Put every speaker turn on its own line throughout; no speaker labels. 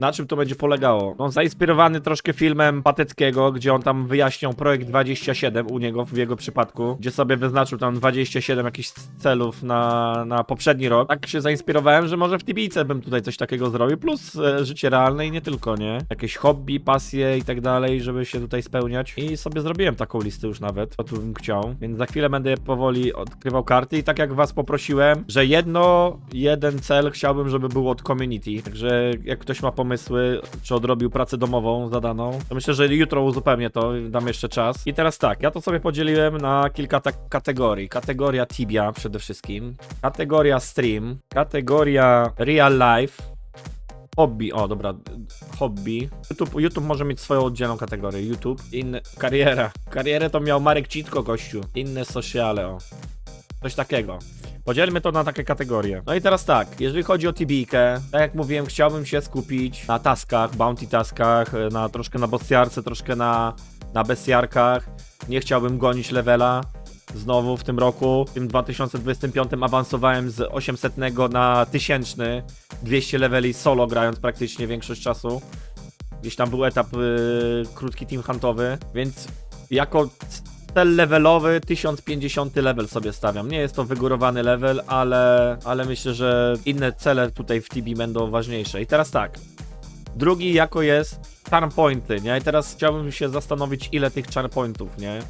Na czym to będzie polegało? No, zainspirowany troszkę filmem Pateckiego, gdzie on tam wyjaśniał projekt 27 u niego, w jego przypadku, gdzie sobie wyznaczył tam 27 jakichś celów na, na poprzedni rok. Tak się zainspirowałem, że może w Tibice bym tutaj coś takiego zrobił, plus e, życie realne i nie tylko, nie? Jakieś hobby, pasje i tak dalej, żeby się tutaj spełniać. I sobie zrobiłem taką listę już nawet, co tu bym chciał. Więc za chwilę będę powoli odkrywał karty i tak jak was poprosiłem, że jedno, jeden cel chciałbym, żeby był od community. Także jak ktoś ma pomysły, czy odrobił pracę domową zadaną, to myślę, że jutro uzupełnię to, dam jeszcze czas. I teraz tak, ja to sobie podzieliłem na kilka tak kategorii. Kategoria Tibia przede wszystkim, kategoria Stream, kategoria Real Life, Hobby, o dobra, hobby. YouTube, YouTube może mieć swoją oddzielną kategorię. YouTube, inne, kariera. Karierę to miał Marek Citko, gościu. Inne sociale, o. Coś takiego. Podzielmy to na takie kategorie. No i teraz tak, jeżeli chodzi o TB-kę, tak jak mówiłem, chciałbym się skupić na taskach, bounty taskach, na troszkę na bossjarce, troszkę na, na bestiarkach. Nie chciałbym gonić levela. Znowu w tym roku, w tym 2025 awansowałem z 800 na 1000, 200 leveli solo grając praktycznie większość czasu. Gdzieś tam był etap y, krótki team huntowy, więc jako cel levelowy 1050 level sobie stawiam. Nie jest to wygórowany level, ale, ale myślę, że inne cele tutaj w TB będą ważniejsze. I teraz tak. Drugi jako jest charm pointy, nie? I teraz chciałbym się zastanowić, ile tych charm pointów, nie?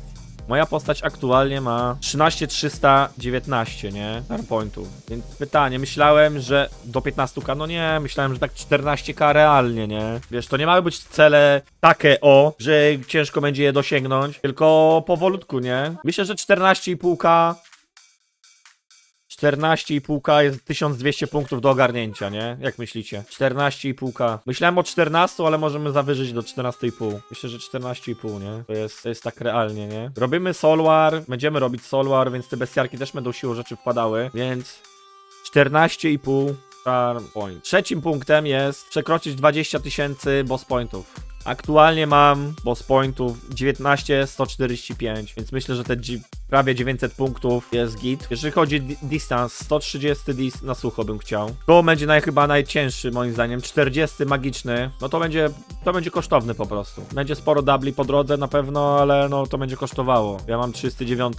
Moja postać aktualnie ma 13319, nie? Pointów. Więc pytanie, myślałem, że do 15k, no nie, myślałem, że tak 14k realnie, nie? Wiesz, to nie mają być cele takie o, że ciężko będzie je dosięgnąć, tylko powolutku, nie? Myślę, że 14,5k 14,5k jest 1200 punktów do ogarnięcia, nie? Jak myślicie? 14,5k. Myślałem o 14, ale możemy zawyżyć do 14,5. Myślę, że 14,5, nie? To jest, to jest tak realnie, nie? Robimy Solwar, będziemy robić Solwar, więc te bestiarki też będą siłą rzeczy wpadały, więc 14,5 charm point. Trzecim punktem jest przekroczyć 20 tysięcy boss pointów. Aktualnie mam boss pointów 19 145, więc myślę, że te prawie 900 punktów jest git. Jeżeli chodzi distance, 130 dis na sucho bym chciał. To będzie naj, chyba najcięższy moim zdaniem, 40 magiczny. No to będzie, to będzie kosztowny po prostu. Będzie sporo dubli po drodze na pewno, ale no to będzie kosztowało. Ja mam 309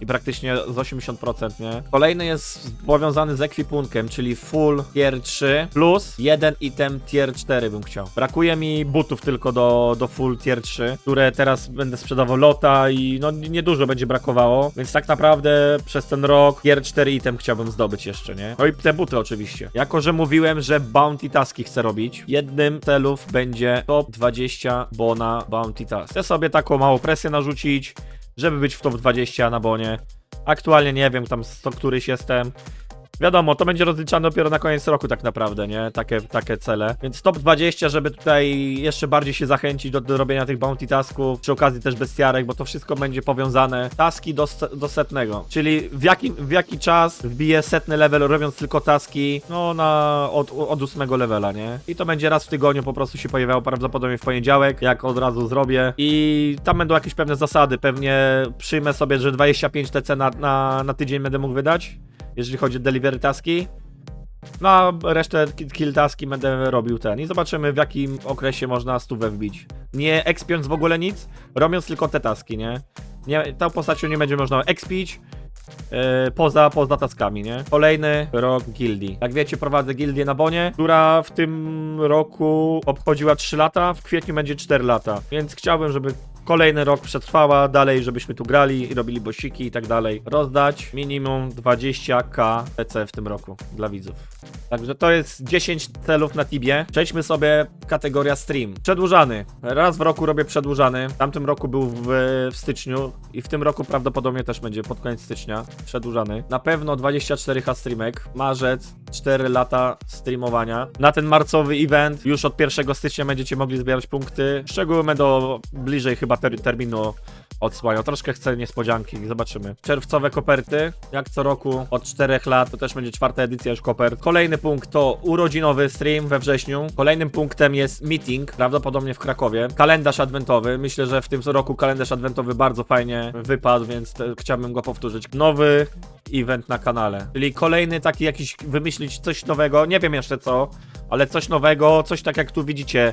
i praktycznie z 80%, nie? Kolejny jest powiązany z ekwipunkiem, czyli full tier 3 plus jeden item tier 4 bym chciał. Brakuje mi butów tylko do, do full tier 3, które teraz będę sprzedawał lota i no niedużo będzie brakowało, więc tak naprawdę przez ten rok tier 4 item chciałbym zdobyć jeszcze, nie? No i te buty oczywiście. Jako, że mówiłem, że bounty taski chcę robić, jednym celów będzie top 20 bona bounty task. Chcę sobie taką małą presję narzucić, żeby być w top 20 na bonie. Aktualnie nie wiem, tam sto któryś jestem. Wiadomo, to będzie rozliczane dopiero na koniec roku tak naprawdę, nie? Takie, takie cele. Więc top 20, żeby tutaj jeszcze bardziej się zachęcić do, do robienia tych bounty tasków, przy okazji też bestiarek, bo to wszystko będzie powiązane. Taski do, do setnego. Czyli w jaki, w jaki czas wbiję setny level robiąc tylko taski, no na od, od ósmego levela, nie? I to będzie raz w tygodniu po prostu się pojawiało prawdopodobnie w poniedziałek, jak od razu zrobię. I tam będą jakieś pewne zasady. Pewnie przyjmę sobie, że 25 TC na, na, na tydzień będę mógł wydać jeżeli chodzi o delivery taski. No a resztę ki- kill taski będę robił ten i zobaczymy w jakim okresie można stówę wbić. Nie expiąc w ogóle nic, robiąc tylko te taski, nie? nie tą postacią nie będzie można expić yy, poza, poza taskami, nie? Kolejny rok gildii. Jak wiecie, prowadzę gildię na Bonie, która w tym roku obchodziła 3 lata, w kwietniu będzie 4 lata, więc chciałbym, żeby kolejny rok przetrwała dalej, żebyśmy tu grali i robili bosiki i tak dalej. Rozdać minimum 20k PC w tym roku dla widzów. Także to jest 10 celów na Tibie. Przejdźmy sobie kategoria stream. Przedłużany. Raz w roku robię przedłużany. W tamtym roku był w, w styczniu i w tym roku prawdopodobnie też będzie pod koniec stycznia przedłużany. Na pewno 24H streamek. Marzec, 4 lata streamowania. Na ten marcowy event już od 1 stycznia będziecie mogli zbierać punkty. Szczegóły będą bliżej chyba ter terminu odsłaniał. Troszkę chcę niespodzianki, zobaczymy. Czerwcowe koperty, jak co roku, od 4 lat, to też będzie czwarta edycja już kopert. Kolejny punkt to urodzinowy stream we wrześniu. Kolejnym punktem jest meeting, prawdopodobnie w Krakowie. Kalendarz adwentowy, myślę, że w tym roku kalendarz adwentowy bardzo fajnie wypadł, więc chciałbym go powtórzyć. Nowy event na kanale, czyli kolejny taki jakiś, wymyślić coś nowego, nie wiem jeszcze co, ale coś nowego, coś tak jak tu widzicie,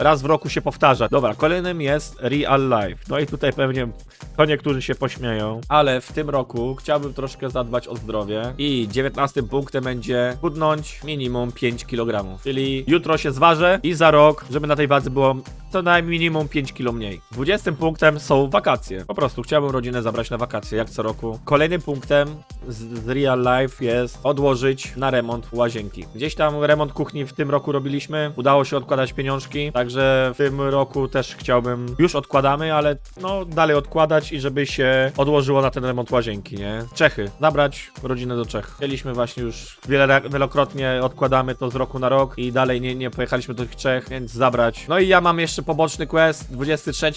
raz w roku się powtarza. Dobra, kolejnym jest Real Life. No i tutaj pewnie to niektórzy się pośmieją, ale w tym roku chciałbym troszkę zadbać o zdrowie i 19 punktem będzie chudnąć minimum 5 kg. Czyli jutro się zważę i za rok, żeby na tej wadze było co najmniej minimum 5 kg mniej. 20 punktem są wakacje. Po prostu chciałbym rodzinę zabrać na wakacje, jak co roku. Kolejnym punktem z, z Real Life jest odłożyć na remont łazienki. Gdzieś tam remont kuchni w tym roku robiliśmy, udało się odkładać pieniążki, także w tym roku też chciałbym, już odkładamy, ale no dalej odkładać i żeby się odłożyło na ten remont łazienki, nie? Czechy, zabrać rodzinę do Czech. Chcieliśmy właśnie już wiele, wielokrotnie odkładamy to z roku na rok i dalej nie, nie pojechaliśmy do tych Czech, więc zabrać. No i ja mam jeszcze poboczny quest, 23,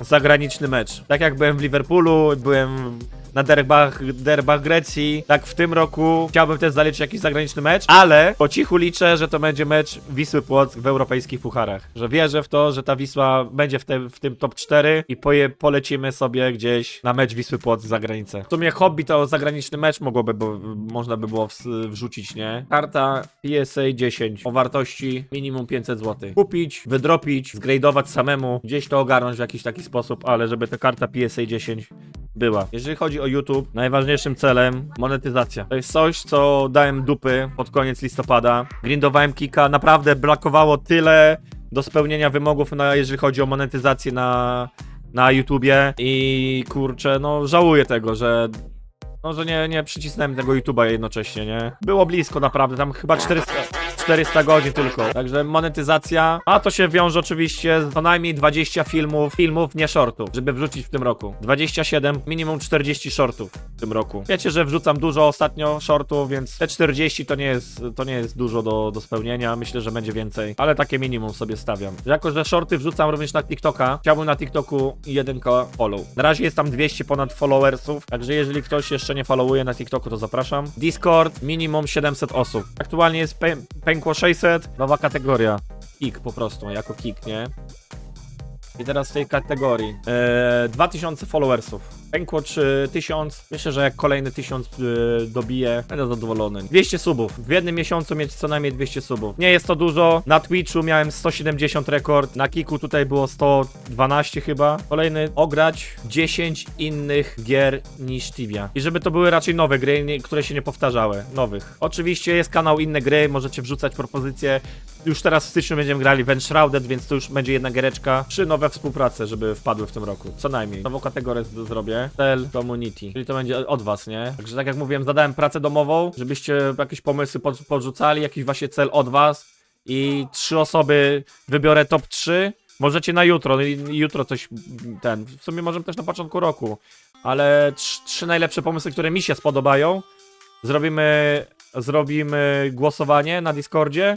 zagraniczny mecz. Tak jak byłem w Liverpoolu, byłem na derbach, derbach Grecji. Tak w tym roku chciałbym też zaliczyć jakiś zagraniczny mecz, ale po cichu liczę, że to będzie mecz Wisły Płock w europejskich pucharach. Że wierzę w to, że ta Wisła będzie w, te, w tym top 4 i poje, polecimy sobie gdzieś na mecz Wisły Płock za granicę. W sumie hobby to zagraniczny mecz mogłoby, bo można by było ws- wrzucić, nie? Karta PSA 10 o wartości minimum 500 zł. Kupić, wydropić, zgradować samemu, gdzieś to ogarnąć w jakiś taki sposób, ale żeby ta karta PSA 10 była. Jeżeli chodzi o YouTube, najważniejszym celem monetyzacja. To jest coś, co dałem dupy pod koniec listopada. Grindowałem kika, naprawdę brakowało tyle do spełnienia wymogów, na, jeżeli chodzi o monetyzację na, na YouTubie i kurczę, no żałuję tego, że no, że nie, nie przycisnąłem tego YouTube'a jednocześnie, nie? Było blisko naprawdę, tam chyba 400, 400 godzin tylko. Także monetyzacja, a to się wiąże oczywiście z co najmniej 20 filmów, filmów, nie shortów, żeby wrzucić w tym roku. 27, minimum 40 shortów w tym roku. Wiecie, że wrzucam dużo ostatnio shortów, więc te 40 to nie jest, to nie jest dużo do, do spełnienia. Myślę, że będzie więcej, ale takie minimum sobie stawiam. Jako, że shorty wrzucam również na TikToka, chciałbym na TikToku 1k follow. Na razie jest tam 200 ponad followersów, także jeżeli ktoś jeszcze nie followuje na TikToku, to zapraszam. Discord minimum 700 osób. Aktualnie jest pę pękło 600, nowa kategoria. Kick po prostu, jako kick, nie? I teraz w tej kategorii e, 2000 followersów. Pękło 3000. Myślę, że jak kolejny 1000 e, dobiję, będę zadowolony. 200 subów. W jednym miesiącu mieć co najmniej 200 subów. Nie jest to dużo. Na Twitchu miałem 170 rekord. Na Kiku tutaj było 112 chyba. Kolejny ograć 10 innych gier niż Tibia. I żeby to były raczej nowe gry, nie, które się nie powtarzały. Nowych. Oczywiście jest kanał inne gry, możecie wrzucać propozycje. Już teraz w styczniu będziemy grali w Enshrouded, więc to już będzie jedna giereczka. Trzy nowe współprace, żeby wpadły w tym roku. Co najmniej. Nową kategorię zrobię. Cell Community. Czyli to będzie od was, nie? Także tak jak mówiłem, zadałem pracę domową, żebyście jakieś pomysły pod, podrzucali, jakiś właśnie cel od was. I trzy osoby wybiorę top 3. Możecie na jutro, i jutro coś ten. W sumie możemy też na początku roku. Ale trz, trzy najlepsze pomysły, które mi się spodobają. Zrobimy, zrobimy głosowanie na Discordzie.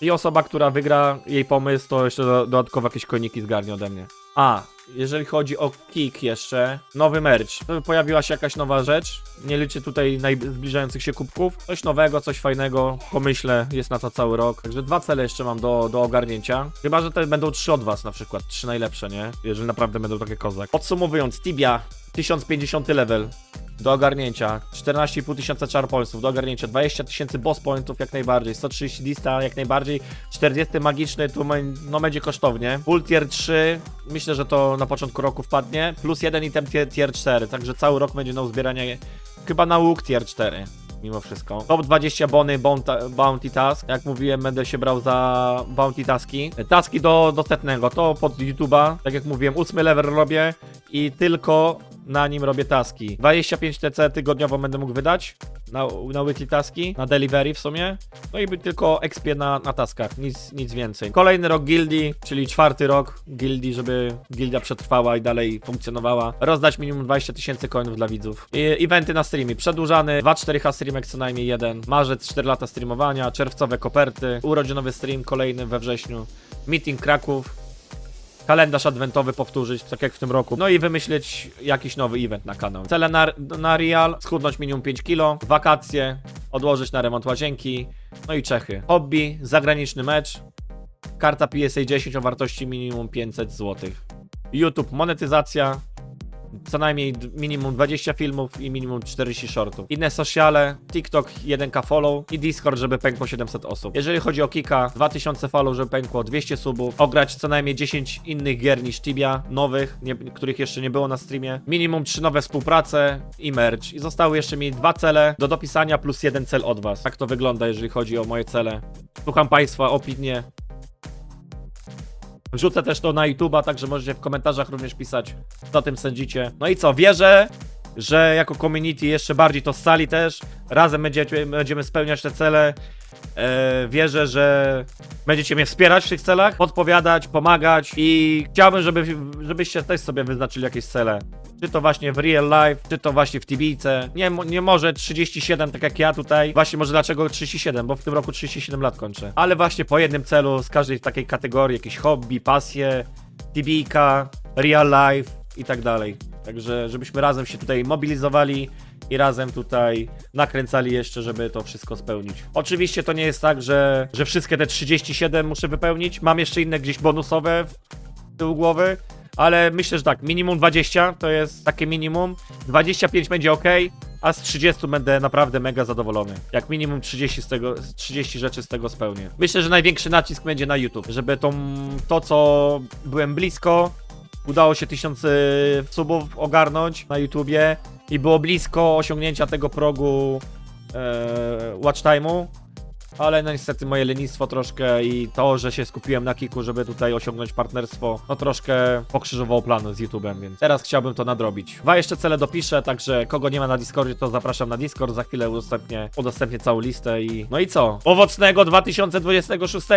I osoba, która wygra jej pomysł, to jeszcze do, dodatkowo jakieś koniki zgarnie ode mnie. A, jeżeli chodzi o Kik jeszcze, nowy merch. Pojawiła się jakaś nowa rzecz. Nie liczę tutaj zbliżających się kubków. Coś nowego, coś fajnego. Pomyślę, jest na to cały rok. Także dwa cele jeszcze mam do, do ogarnięcia. Chyba, że te będą trzy od was na przykład. Trzy najlepsze, nie? Jeżeli naprawdę będą takie kozak. Podsumowując, Tibia 1050 level do ogarnięcia, 14,5 tysiąca char pointsów do ogarnięcia, 20 tysięcy boss pointów jak najbardziej, 130 lista jak najbardziej, 40 magiczny tu no będzie kosztownie, full tier 3, myślę, że to na początku roku wpadnie, plus jeden item tier, tier 4, także cały rok będzie na uzbieranie, chyba na łuk tier 4 mimo wszystko. Top 20 bony bounty task. Jak mówiłem, będę się brał za bounty taski. Taski do, do setnego, to pod YouTube'a. Tak jak mówiłem, ósmy level robię i tylko na nim robię taski. 25 TC tygodniowo będę mógł wydać na, na weekly taski, na delivery w sumie. No i tylko expie na, na taskach, nic, nic więcej. Kolejny rok gildii, czyli czwarty rok gildii, żeby gildia przetrwała i dalej funkcjonowała. Rozdać minimum 20 tysięcy coinów dla widzów. I, eventy na streamie, przedłużany, 2-4H streamek co najmniej jeden. Marzec 4 lata streamowania, czerwcowe koperty, urodzinowy stream kolejny we wrześniu. Meeting Kraków, kalendarz adwentowy powtórzyć, tak jak w tym roku. No i wymyśleć jakiś nowy event na kanał. Cele na, na Real, schudnąć minimum 5 kg, wakacje, odłożyć na remont łazienki, no i Czechy. Hobby, zagraniczny mecz, karta PSA 10 o wartości minimum 500 zł. YouTube, monetyzacja, co najmniej minimum 20 filmów i minimum 40 shortów. Inne sociale, TikTok 1k follow i Discord, żeby pękło 700 osób. Jeżeli chodzi o Kika, 2000 follow, żeby pękło 200 subów, ograć co najmniej 10 innych gier niż Tibia, nowych, nie, których jeszcze nie było na streamie, minimum 3 nowe współprace i merch. I zostały jeszcze mi dwa cele do dopisania plus jeden cel od was. Tak to wygląda, jeżeli chodzi o moje cele. Słucham Państwa opinie. Wrzucę też to na YouTube'a, także możecie w komentarzach również pisać, co tym sądzicie. No i co, wierzę, że jako community jeszcze bardziej to scali też. Razem będziecie, będziemy spełniać te cele. E, wierzę, że będziecie mnie wspierać w tych celach, podpowiadać, pomagać i chciałbym, żeby, żebyście też sobie wyznaczyli jakieś cele. Czy to właśnie w real life, czy to właśnie w Tibijce. Nie, nie może 37, tak jak ja tutaj. Właśnie może dlaczego 37, bo w tym roku 37 lat kończę. Ale właśnie po jednym celu z każdej takiej kategorii, jakieś hobby, pasje, Tibijka, real life i tak dalej. Także żebyśmy razem się tutaj mobilizowali i razem tutaj nakręcali jeszcze, żeby to wszystko spełnić. Oczywiście to nie jest tak, że, że wszystkie te 37 muszę wypełnić. Mam jeszcze inne gdzieś bonusowe w tyłu głowy, ale myślę, że tak, minimum 20 to jest takie minimum. 25 będzie ok, a z 30 będę naprawdę mega zadowolony. Jak minimum 30, z tego, 30 rzeczy z tego spełnię. Myślę, że największy nacisk będzie na YouTube, żeby to, co byłem blisko, udało się 1000 y, subów ogarnąć na YouTubie i było blisko osiągnięcia tego progu e, watch time'u, ale no niestety moje lenistwo troszkę i to, że się skupiłem na kiku, żeby tutaj osiągnąć partnerstwo, no troszkę pokrzyżowało plany z YouTube'em, więc teraz chciałbym to nadrobić. Dwa jeszcze cele dopiszę, także kogo nie ma na Discordzie, to zapraszam na Discord, za chwilę udostępnię, udostępnię całą listę i no i co? Owocnego 2026!